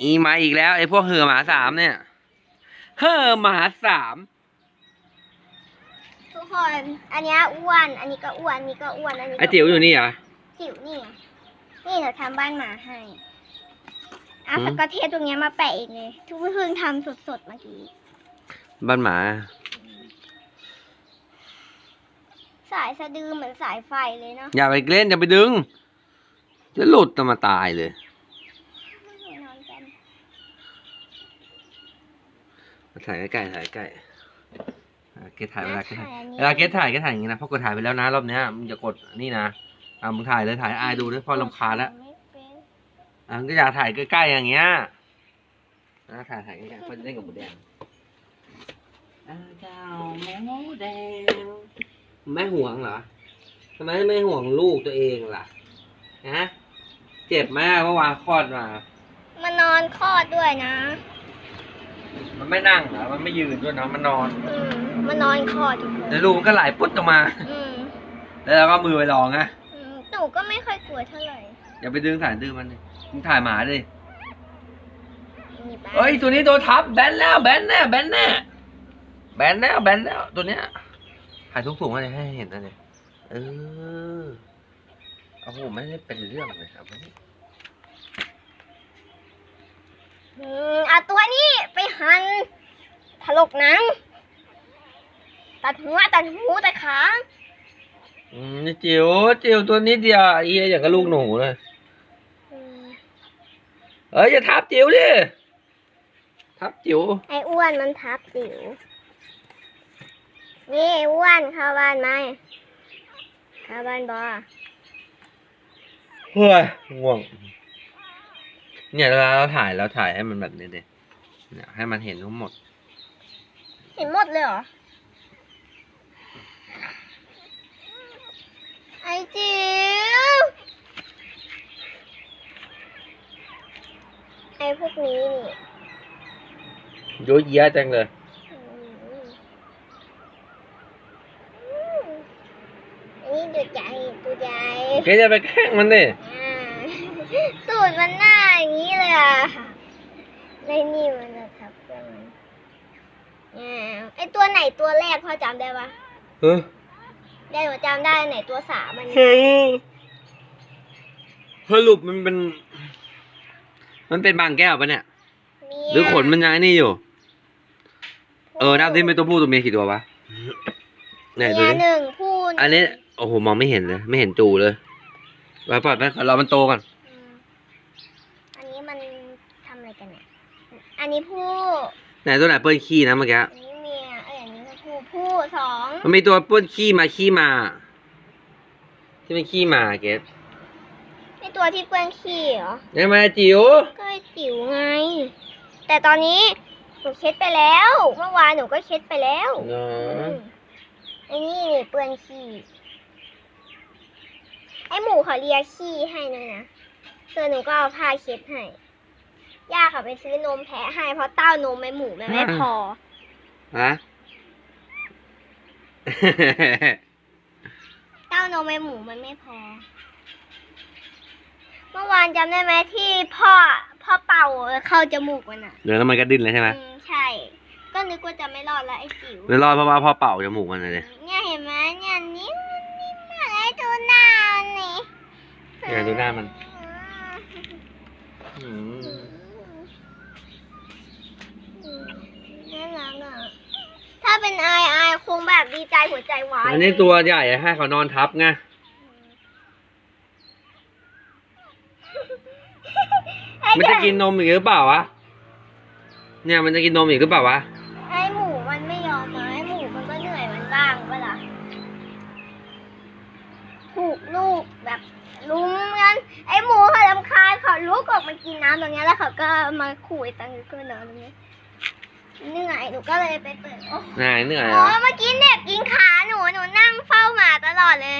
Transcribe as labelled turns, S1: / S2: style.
S1: อีมาอีกแล้วไอ้พวกเหือหมาสามเนี่ย เห่อหมาสาม
S2: ทุกคน อันเนี้ยอ้วน อันนี้ก็อ้วนอันนี้ก็อ้วน อันนี้ก็
S1: ไอ้จิ๋วอยู่นี่เหรอ
S2: จิ๋วนี่ไงนี่เราทำบ้านหมาให้เอา
S1: หืม
S2: สกอตเทปตรงเนี้ยมาแปะเองเลย ทุกเพิ่งทำสดๆเมื่อกี้
S1: บ้านหมา
S2: สายสะดือเหมือนสายไฟเลยเนาะ
S1: อย่าไปเล่นอย่าไปดึง จะหลุดจะมาตายเลย
S2: นอนกัน
S1: ถ่ายใกล้ๆถ่ายใกล้อะเกดถ่ายเวลาเกดถ่าย
S2: อันนี้
S1: เวลาเกดถ่ายเกดถ่ายอย่างนี้นะเพราะกดถ่ายไปแล้วนะรอบเนี้ยมึงอย่ากดนี่นะอะมึงถ่ายเลยถ่ายให้อายดูด้วยเพอลำคาญแล้ว
S2: ไม่เป็น
S1: อะมึงก็อยากถ่ายใกล้ๆอย่างเงี้ยนะถ่ายถ่ายใกล้ๆเพราะจะเล่นกับหมูแดงอ้าวเจ้าหมูแดงแม่ห่วงเหรอทำไมไม่ห่วงลูกตัวเองล่ะฮะเจ็บมากเมื่อวานคลอดมา
S2: มานอนคลอดด้วยนะ
S1: มันไม่นั่งเหรอมันไม่ยืนด้วยนะมันนอน
S2: อืมมานอนคลอดทุกคน
S1: แล้วลูกมันก็ไหลปุ๊ดออกมา
S2: อืม
S1: แล้วเราก็เอามือไปรองนะ
S2: อืมหนูก็ไม่ค่อยกลัวเท่าไหร่
S1: อย่าไปดึงสายดื้อมันดิมึงถ่ายหมาดิ
S2: มีบ้าง
S1: เอ้ยตัวนี้โดนทับแบนแล้วแบนแน่แบนแน่แบนแล้วแบนแล้วตัวเนี้ยถ่ายทุกถุงมาเลยให้เห็นนะเนี่ยเออโอ้โหไม่ได้เป็นเรื่องเลยครับ
S2: อืมเอาตัวนี้ไปหันถ ลกหนัง ตัดหัวตัดหูตัดขา
S1: อืมนี่จิ๋วจิ๋วตัวนี้เดียวเอียอย่างกับลูกหนูเลย
S2: อืม
S1: เอ้ยอย่าทับจิ๋วดิทับจิ๋ว
S2: ไอ้อ้วนมันทับจิ๋วนี่ไอ้อ้วนเข้าบ้านไหมเข้าบ้านบอ
S1: เฮ้ยง่วง เนี่ยเวลาเราถ่ายเราถ่ายให้มันแบบนี้ดิเนี่ยให้มันเห็นทั้งหมด
S2: เห็นหมดเลยเหรอ ไอ้จิ๋วไอ้พวกนี้นี่
S1: เยอะแยะจังเลย
S2: อันนี้ดูใจดูใจ
S1: แกจะไปแกล้งมันดิ
S2: อ่าตูดมันหน้าอย่างนี้เลยอะในนี่มันจะทับเครื่องมัน อ่าไอตัวไหนตัวแรกพอจำได้ปะ
S1: เฮ้ย
S2: ได้หนูจำได้ไหนตัวสามมัน
S1: เฮ้ยสรุปมันเป็น มันเป็นบางแก้วปะเนี่ย หรือขนมันยังไงนี่อยู่ เออนับที่เป็นตัวผู้ตัวเมียกี่ตัววะไหนดู
S2: เมีย
S1: ดิ
S2: หนึ่งผู้
S1: อันนี้โอ้โหมองไม่เห็นเลย ไม่เห็นจูเลยไว้ปล่อยไปเรามันโตก่อน
S2: อืมอันนี้มันทำอะไรกันเนี่ย อันนี้ผู้
S1: ไหนตัวไหนเปิ้ลขี้นะเมื่อกี้
S2: อันนี้เมียเอ้ยอันนี้ก็ผู้ผู้สอง
S1: มันมีตัวเปิ้ลขี้มาขี้มา ที่มันขี้มาเกส
S2: ไอตัวที่เปื้อนขี้เหรอ
S1: ยังไงจิ๋ว
S2: ก็ไอ้จิ๋วไง แต่ตอนนี้หนูเช็ดไปแล้ว เมื่อวานหนูก็เช็ดไปแล้ว
S1: เนาะ
S2: ไอ้นี่นี่เปื้อนขี้ไอหมูเขาเลียขี้ให้เลยนะส่วนหนูก็เอาผ้าเช็ดให้ ย่าเขาไปซื้อนมแพะให้เพราะเต้านมไอหมูมันไม่พอ
S1: ฮะ
S2: เต้านมไอหมูมันไม่พอ เมื่อวานจำได้ไหมที่พ่อพ่อเป่าเข้าจมูกมันอะ
S1: เดี๋ยวแล้วมันก็ดิ้นเลยใช่ไหม
S2: อืมใช่ ก็นึกว่าจะไม่รอดแล้วไอ้จิ๋ว
S1: ไม่รอดเพราะว่าพ่อเป่าจมูกมันเลย
S2: เนี่ยเห็นไหมเนี่ยนิ่มนิ่มมากไอ้ดูหน้ามันนี่
S1: เนี่ยดูหน้ามัน อืม
S2: น่ารักอะ ถ้า เป็นไอไอายคงแบบดีใจหัวใจวาย
S1: อันนี้ตัวใหญ่ให้เขานอนทับไง
S2: ไอ้
S1: มันจะกินนมอีกหรือเปล่าวะ เนี่ยมันจะกินนมอีกหรือเปล่าวะ
S2: ไอหมูมันไม่ยอมมาไอหมูมันก็เหนื่อยมันบ้างเปะล่ะถูกลูกแบบลุ้มกันไอหมูเขาลำคาญเขาลุกออกมากินน้ำตรงเนี้ยแล้วเขาก็มาขู่ไอ้ตังค์ก็นอนตรงนี้ เหนื่อยหนูก็เลยไปเปิดโอ้
S1: นายเหนื่อย
S2: อ๋
S1: เหร
S2: อ
S1: อ
S2: เมื่อกี้เหน็บกินขาหนูหนูนั่งเฝ้าหมาตลอดเลย